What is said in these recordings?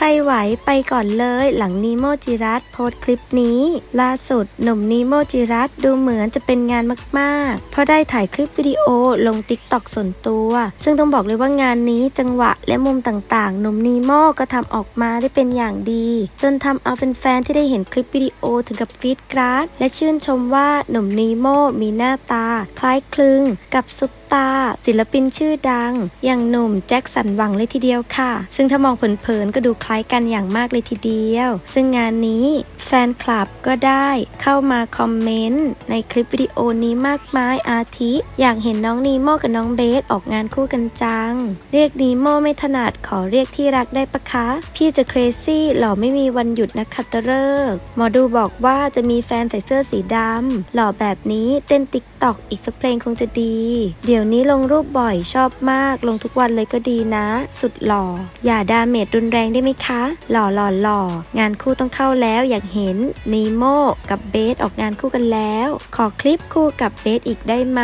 ใครไหวไปก่อนเลยหลังนีโมจิรัตโพสคลิปนี้ล่าสุดหนุ่มนีโมจิรัตดูเหมือนจะเป็นงานมากๆ เพราะได้ถ่ายคลิปวิดีโอลงติ๊กต็อกส่วนตัว ซึ่งต้องบอกเลยว่างานนี้จังหวะและมุมต่างๆ หนุ่มนีโมก็ทำออกมาได้เป็นอย่างดี จนทำเอาแฟนๆที่ได้เห็นคลิปวิดีโอถึงกับกรี๊ดกราดและชื่นชมว่าหนุ่มนีโมมีหน้าตา คล้ายคลึงกับซุปตา ศิลปินชื่อดัง อย่างหนุ่มแจ็คสันหวังเลยทีเดียวค่ะ ซึ่งถ้ามองเผินๆก็ดูคล้ายกันอย่างมากเลยทีเดียว ซึ่งงานนี้แฟนคลับก็ได้เข้ามาคอมเมนต์ในคลิปวิดีโอนี้มากมายอาทิ อยากเห็นน้องนีโมกับน้องเบสออกงานคู่กันจัง เรียกนีโมไม่ถนัดขอเรียกที่รักได้ปะคะ พี่จะเครซี่หล่อไม่มีวันหยุดนะคะตะเริกหมอดูบอกว่าจะมีแฟนใส่เสื้อสีดำหล่อแบบนี้เต้นติ๊กตอกอีกสักเพลงคงจะดี เดี๋ยวี๋ยวนี้ลงรูปบ่อยชอบมาก ลงทุกวันเลยก็ดีนะ สุดหล่อ อย่าดาเมจรุนแรงได้ไหมคะ หล่อหล่อหล่องานคู่ต้องเข้าแล้วอยากเห็นนีโมกับเบสออกงานคู่กันแล้ว ขอคลิปคู่กับเบสอีกได้ไหม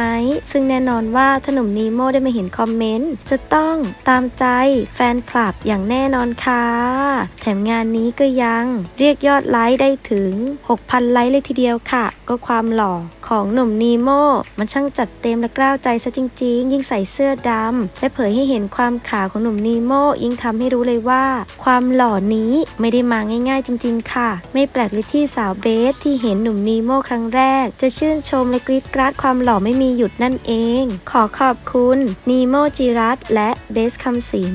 ซึ่งแน่นอนว่าถ้าหนุ่มนีโมได้มาเห็นคอมเมนต์จะต้องตามใจแฟนคลับอย่างแน่นอนค่ะ แถมงานนี้ก็ยังเรียกยอดไลค์ได้ถึง 6,000 ไลค์เลยทีเดียวค่ะ ก็ความหล่อของหนุ่มนีโมมันช่างจัดเต็มและกล้าวใจซะจริงๆ ยิ่งใส่เสื้อดำและเผยให้เห็นความขาวของหนุ่มนีโมยิ่งทำให้รู้เลยว่า ความหล่อนี้ไม่ได้มาง่าย ๆ จริง ๆ ค่ะ ไม่แปลกเลยที่สาวเบสที่เห็นหนุ่มนีโมครั้งแรก จะชื่นชมและกรี๊ดกราดความหล่อไม่มีหยุดนั่นเอง ขอขอบคุณนีโมจิรัตและเบสคำสิง